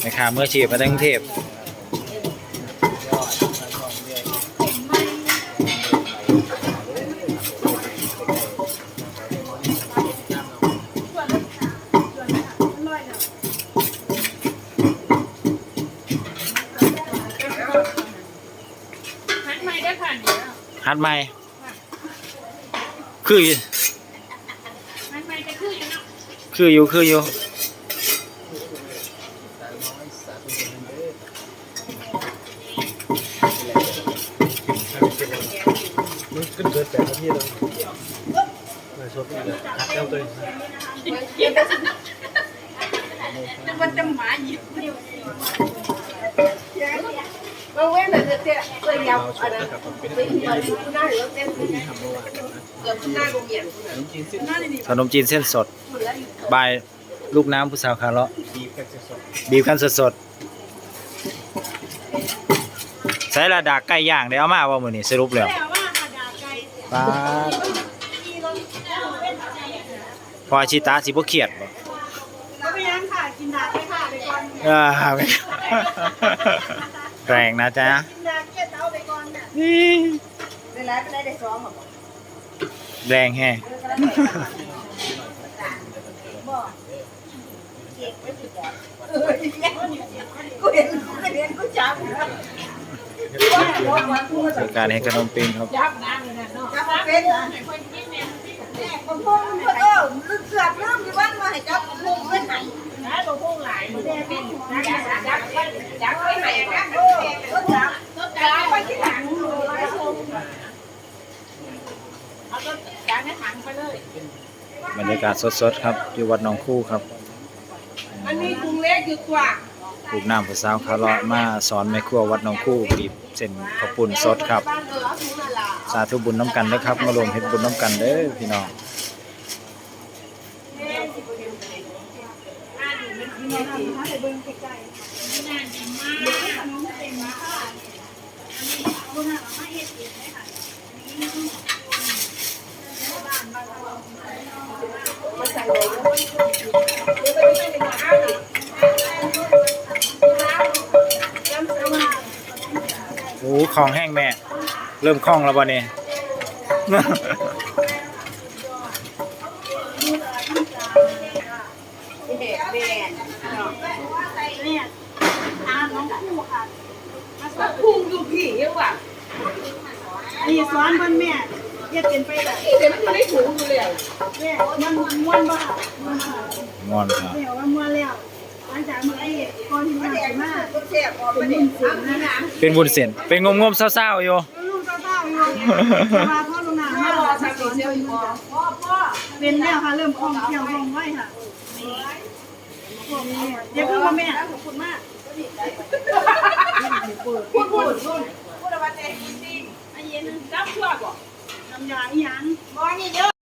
แม่ค้าเมื่อชีพมาตั้งกรุงเทพยอดมันของเรื่อยหันไม่ได้ค่ะเนี่ยฮัดใหม่คืออยู่หันไม่จะคืออยู่เนาะคืออยู่คืออยู่ สาวน้อยสาวเป็นคนเด้อมันขึ้นเกิด แต่ละที่เลยมาชอบอีกเลยหักเจ้าตัวมันจะหมาหยิบ Mà quên là được thế, rồi เรา nhau ชอบ ở นะ đây. ครับผมเป็น Bây giờ thì chúng ta được tên ที่ทำเมื่อวานนะ giờ chúng ta cùng nhận ขนมจีนสิ้นขนมจีนเส้นสดบายลูกน้ำผู้สาวคาร์ลาะปีกกันสดสดใส่ละดาไก่ย่างได้เอามาว่ามือนี้สรุปแล้ว ป๊าดพออาชิตาสิบ่เครียดบ่ก็ไม่ยังค่ะกินดาไปค่ะไปก่อนอ่าไม่แรงนะจ๊ะกินดาเกลี้ยเต้าไปก่อนเนี่ย Đây là cái đây để xóa mà แรงแฮง Cô điện, cô điện, cô chạm เป็นการให้ขนมปีนครับจับน้เลยนะเนาะ Chạm một bên hả? คนกินเนี่ย Còn không, cô ơ, nó sượt lắm, thì bắt mà phải chạm một vùng bên này ได้ตัวพวกหลายมันได้เป็นจับจับจับไว้กัน Cô chạm ต้นจับไว้ที่หลังเลยเอาต้นจับในถังไปเลยบรรยากาศสดๆครับ อยู่วัดหนองคู่ครับ Anh đi cùng lé được quả ลูก ลูกน้ำผู้สาวคาร์เลาะมาสอนแม่ครัววัดหนองคู่บีบเส้นข้าวปุ้นสดครับ สาธุบุญน้ำกันนะครับ มารวมเฮ็ดบุญน้ำกันเด้อพี่น้อง โอ้ของแห้งแม่ เริ่มคล่องแล้วบ่เนี่ย để về เนี่ยทานน้องคู่ค่ะ nó phun vô kỷ như vậy นี่สอนเพิ่นแม่เฮ็ดเป็นไปได้ thì thế nó lấy thủ vô liền แม่มันม่วนบ่ค่ะม่วนค่ะงอนครับ เดี๋ยวว่าม่วนแล้ว หลังจากมื้อนี้ก่อนที่มาสิมา con xe còn เป็น bên บุญ đây ศีลนะคะเป็นบุญเส้นเป็นงมๆเศร้าๆอยู่ ลูกเต้าๆอยู่แต่ว่าพ่อลงน้ำมาพ่อสทำอนดีเซเพิ่ลนอยู่จ้ะพ่อพ่อเป็นแล้วค่ะเริ่มคล่องเกี่ยวคล่องไว้ค่ะเดี๋ยวพูดว่าแม่ขอบคุณมากพูดพูดพูดพูดอะไรเจ๊จริงอันเย็นจับชั่วบ่น้ำยาอีหยัง